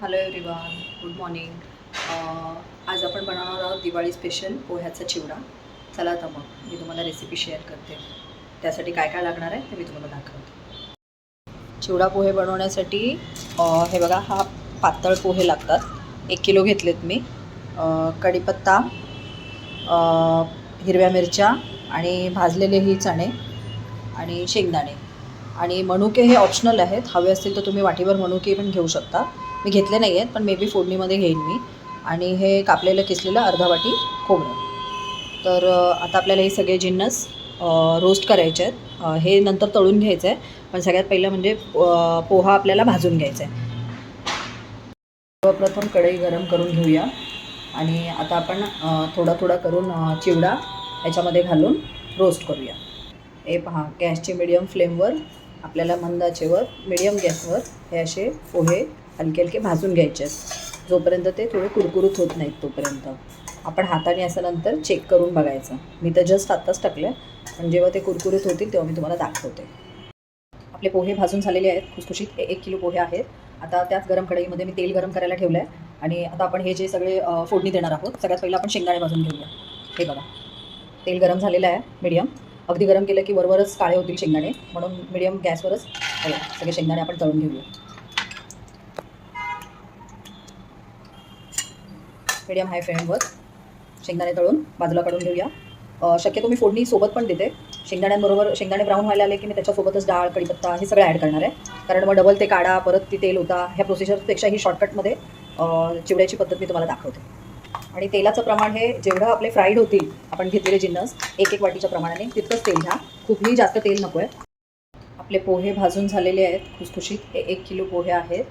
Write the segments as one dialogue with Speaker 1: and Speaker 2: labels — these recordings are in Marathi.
Speaker 1: हॅलो एव्हरीवन गुड मॉर्निंग आज आपण बनवणार आहोत दिवाळी स्पेशल पोह्याचा चिवडा. चला तर मग मी तुम्हाला रेसिपी शेअर करते. त्यासाठी काय काय लागणार आहे ते मी तुम्हाला दाखवते. चिवडा पोहे बनवण्यासाठी हे बघा हा पातळ पोहे लागतात. एक किलो घेतलेत मी. कढीपत्ता हिरव्या मिरच्या आणि भाजलेले ही चणे आणि शेंगदाणे. आणि मनुके हे ऑप्शनल आहेत. हवे असतील तर तुम्ही वाटीभर मनुके पण घेऊ शकता. मी घेतले नाही आहेत पण मे बी फोडणीमध्ये घेईन मी. आणि हे कापलेलं किसलेलं अर्धा वाटी खोबरं. तर आता आपल्याला हे सगळे जिन्नस रोस्ट करायचे आहेत. हे नंतर तळून घ्यायचं आहे पण सगळ्यात पहिलं म्हणजे पोहा आपल्याला भाजून घ्यायचा आहे. सर्वप्रथम कढई गरम करून घेऊया. आणि आता आपण थोडा थोडा करून चिवडा याच्यामध्ये घालून रोस्ट करूया. हे पहा गॅसची मिडियम फ्लेमवर आपल्याला मंदाचेवर मिडियम गॅसवर हे असे पोहे हलके हलके भाजून घ्यायचे आहेत. जोपर्यंत ते थोडे कुरकुरीत होत नाहीत तोपर्यंत. आपण हाताने असं नंतर चेक करून बघायचं. मी तर जस्ट आत्ताच टाकलं पण जेव्हा ते कुरकुरीत होतील तेव्हा मी तुम्हाला दाखवते. आपले पोहे भाजून झालेले आहेत. खुसखुशीत एक किलो पोहे आहेत. आता त्याच गरम कढईमध्ये मी तेल गरम करायला ठेवलं आहे आणि आता आपण हे जे सगळे फोडणी देणार आहोत सगळ्यात पहिलं आपण शेंगदाणे भाजून घेऊया. हे बघा. तेल गरम झालेलं आहे मीडियम अगदी गरम केलं की वरवरच काळे होतील शेंगदाणे. म्हणून मीडियम गॅसवरच सगळे शेंगदाणे आपण तळून घेऊया. मीडियम हाय फ्लेमवर शेंगदाणे तळून बाजूला काढून घेऊया शक्यतो मी फोडणी सोबत पण देते. शेंगदाण्यांबरोबर शेंगदाणे ब्राऊन व्हायला आले की मी त्याच्यासोबतच डाळ कढीपत्ता हे सगळं ॲड करणार आहे. कारण मग डबल ते काढा परत ती तेल होता. ह्या प्रोसिजरपेक्षा ही शॉर्टकटमध्ये चिवड्याची पद्धत मी तुम्हाला दाखवते. आणि तेलाचं प्रमाण हे जेवढं आपले फ्राईड होतील आपण घेतलेले जिन्नस एक एक वाटीच्या प्रमाणाने तितकंच तेल घ्या. खूपही जास्त तेल नको आहे आपले पोहे भाजून झालेले आहेत खुसखुशीत. हे एक किलो पोहे आहेत.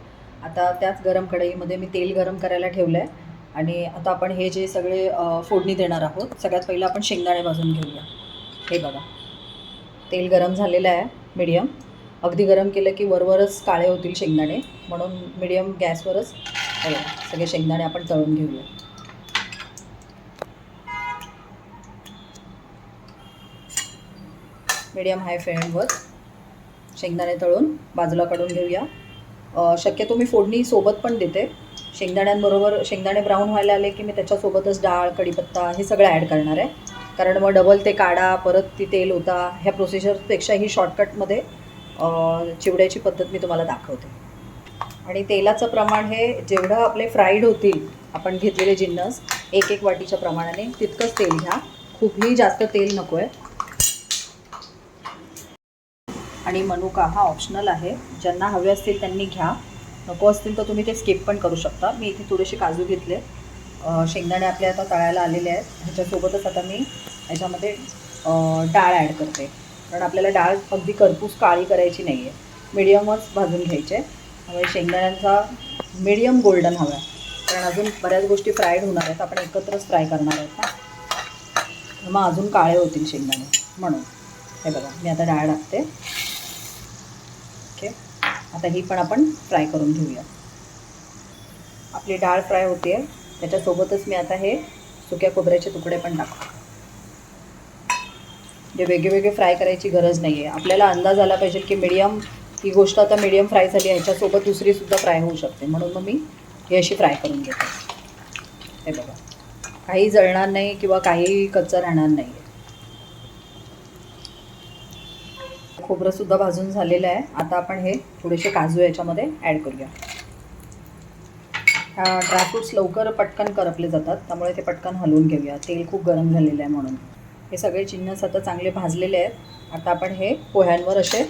Speaker 1: आता त्याच गरम कढईमध्ये मी तेल गरम करायला ठेवलं आहे आणि आता आपण हे जे सगळे फोडणी देणार आहोत सगळ्यात पहिलं आपण शेंगदाणे भाजून घेऊया. हे बघा. तेल गरम झालेलं आहे मीडियम अगदी गरम केलं की वरवरच काळे होतील शेंगदाणे. म्हणून मीडियम गॅसवरच हो, सगळे शेंगदाणे आपण तळून घेऊया. मीडियम हाय फ्लेमवर शेंगदाणे तळून बाजूला काढून घेऊया. शक्यतो मी फोडणी सोबत पण देते. शेंगदाण्यांबरोबर शेंगदाणे ब्राऊन व्हायला आले की मी त्याच्यासोबतच डाळ कढीपत्ता हे सगळं ॲड करणार आहे. कारण मग डबल ते काढा परत ती तेल होता ह्या प्रोसिजरपेक्षा ही शॉर्टकटमध्ये चिवड्याची पद्धत मी तुम्हाला दाखवते. आणि तेलाचं प्रमाण हे जेवढं आपले फ्राईड होतील आपण घेतलेले जिन्नस एक एक वाटीच्या प्रमाणाने तितकंच तेल घ्या. खूपही जास्त तेल नको आहे आणि मनुका हा ऑप्शनल आहे. ज्यांना हवे असतील त्यांनी घ्या. नको असतील तर तुम्ही ते स्किप पण करू शकता. मी इथे थोडेसे काजू घेतले शेंगदाणे आपले आता तळायला आलेले आहेत. ह्याच्यासोबतच आता मी ह्याच्यामध्ये डाळ ॲड करते. कारण आपल्याला डाळ अगदी करपूस काळी करायची नाही आहे मिडियमच भाजून घ्यायचे. त्यामुळे शेंगदाण्यांचा मिडियम गोल्डन हवा आहे. कारण अजून बऱ्याच गोष्टी फ्राईड होणार आहेत. आपण एकत्रच फ्राय करणार आहोत ना. मग अजून काळे होतील शेंगदाणे. म्हणून. हे बघा मी आता डाळ टाकते. आता ही पण आपण फ्राय करून घेऊया. आपली डाळ फ्राय होते त्याच्यासोबतच मी आता हे सुक्या खोबऱ्याचे तुकडे पण टाकतो. जे वेगळे वेगळे फ्राय करायची गरज नाही आहे आपल्याला अंदाज आला पाहिजे की मीडियम ही गोष्ट आता मीडियम फ्राय झाली आहे ह्याच्यासोबत दुसरीसुद्धा फ्राय होऊ शकते. म्हणून मग मी ही अशी फ्राय करून घेते. हे बघा. काही जळणार नाही किंवा काही कच्चं राहणार नाही आहे खोबरंसुद्धा भाजून झालेलं आहे. आता आपण हे थोडेसे काजू याच्यामध्ये ॲड करूया. ह्या ड्रायफ्रूट्स लवकर पटकन करपले जातात. त्यामुळे ते पटकन हलवून घेऊया. तेल खूप गरम झालेलं आहे म्हणून. हे सगळे चिन्नस आता चांगले भाजलेले आहेत. आता आपण हे पोह्यांवर असे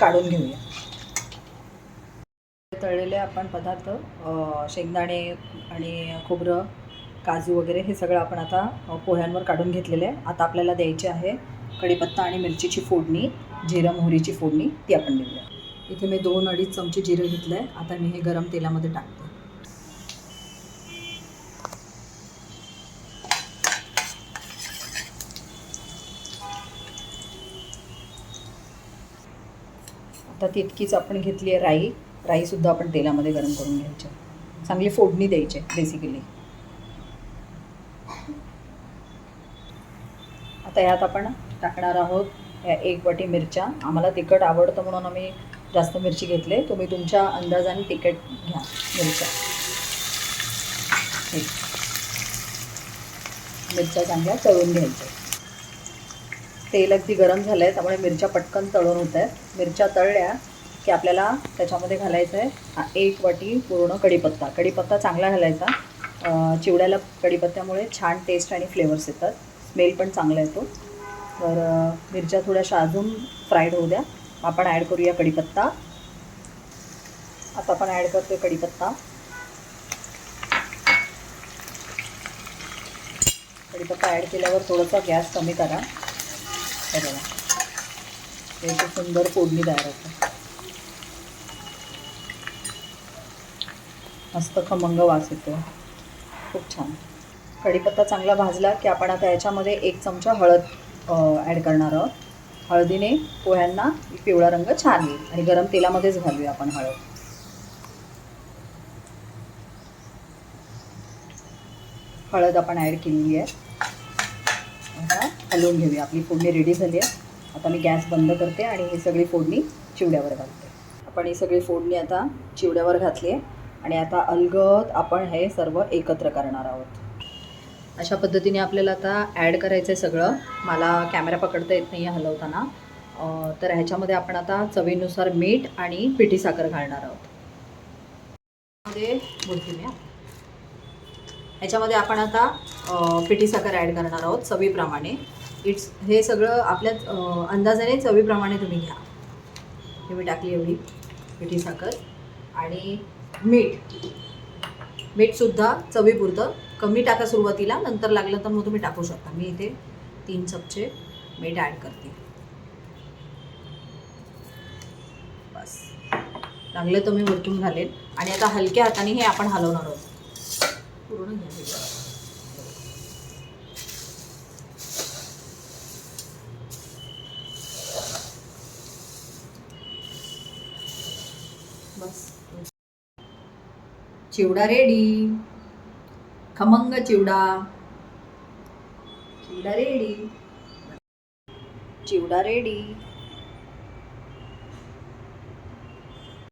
Speaker 1: काढून घेऊया. तळलेले आपण पदार्थ शेंगदाणे आणि खोबरं काजू वगैरे हे सगळं आपण आता पोह्यांवर काढून घेतलेलं आहे. आता आपल्याला द्यायचे आहे कढीपत्ता आणि मिरचीची फोडणी. जिरं मोहरीची फोडणी ती आपण देऊया. इथे मी दोन अडीच चमचे जिरं घेतलं आहे आता मी हे गरम तेलामध्ये टाकते. आता तितकीच आपण घेतली आहे राई. राईसुद्धा आपण तेलामध्ये गरम करून घ्यायची. चांगली फोडणी द्यायची बेसिकली आता यात आपण टाकणार आहोत ह्या एक वाटी मिरच्या. आम्हाला तिखट आवडतं म्हणून आम्ही जास्त मिरची घेतले. तुम्ही तुमच्या अंदाजाने तिखट घ्या मिरच्या. मिरच्या चांगल्या तळून घ्यायच्या. तेल अगदी गरम झालं आहे त्यामुळे मिरच्या पटकन तळून होत आहेत. मिरच्या तळल्या की आपल्याला त्याच्यामध्ये घालायचं आहे हा एक वाटी पूर्ण कढीपत्ता. कढीपत्ता चांगला घालायचा. चिवड्याला कढीपत्त्यामुळे छान टेस्ट आणि फ्लेवर्स येतात. स्मेल पण चांगला येतो. तर मिरच्या थोड्याशा अजून फ्राईड होऊ द्या. आपण ॲड करूया कढीपत्ता. आता आपण ॲड करतोय कढीपत्ता. कढीपत्ता ॲड केल्यावर थोडासा गॅस कमी करा. हे बघा. सुंदर फोडणी तयार होते. मस्त खमंग वास येतो खूप छान. कढीपत्ता चांगला भाजला की आपण आता याच्यामध्ये एक चमचा हळद ॲड करणार आहोत. हळदीने पोह्यांना पिवळा रंग छान येईल. आणि गरम तेलामध्येच घालूया आपण हळद. हळद आपण ॲड केलेली आहे. आता हलवून घेऊया. आपली फोडणी रेडी झाली आहे. आता मी गॅस बंद करते आणि ही सगळी फोडणी चिवड्यावर घालते. आपण ही सगळी फोडणी आता चिवड्यावर घातली आहे. आणि आता अलगद आपण हे सर्व एकत्र करणार आहोत. अशा पद्धतीने आपल्याला आता ॲड करायचं आहे सगळं. मला कॅमेरा पकडता येत नाही आहे हलवताना तर ह्याच्यामध्ये आपण आता चवीनुसार मीठ आणि पिठी साखर घालणार आहोत. मध्ये बोलते ह्याच्यामध्ये आपण आता पिठी साखर ॲड करणार आहोत चवीप्रमाणे. इट्स हे सगळं आपल्या अंदाजाने चवीप्रमाणे तुम्ही घ्या. हे मी टाकली एवढी. पिठी साखर आणि मीठ. मीठसुद्धा चवीपुरतं. कमी टाका सुरुवातीला नंतर लागलं तर मग तुम्ही टाकू शकता. मी इथे तीन चमचे मीठ ॲड करते. बस. लागलं तर मी वरतून घालेन. आणि आता हलक्या हाताने हे आपण हलवणार आहोत. पूर्ण घ्या हे. बस चिवडा रेडी खमंग चिवडा. चिवडा रेडी चिवडा रेडी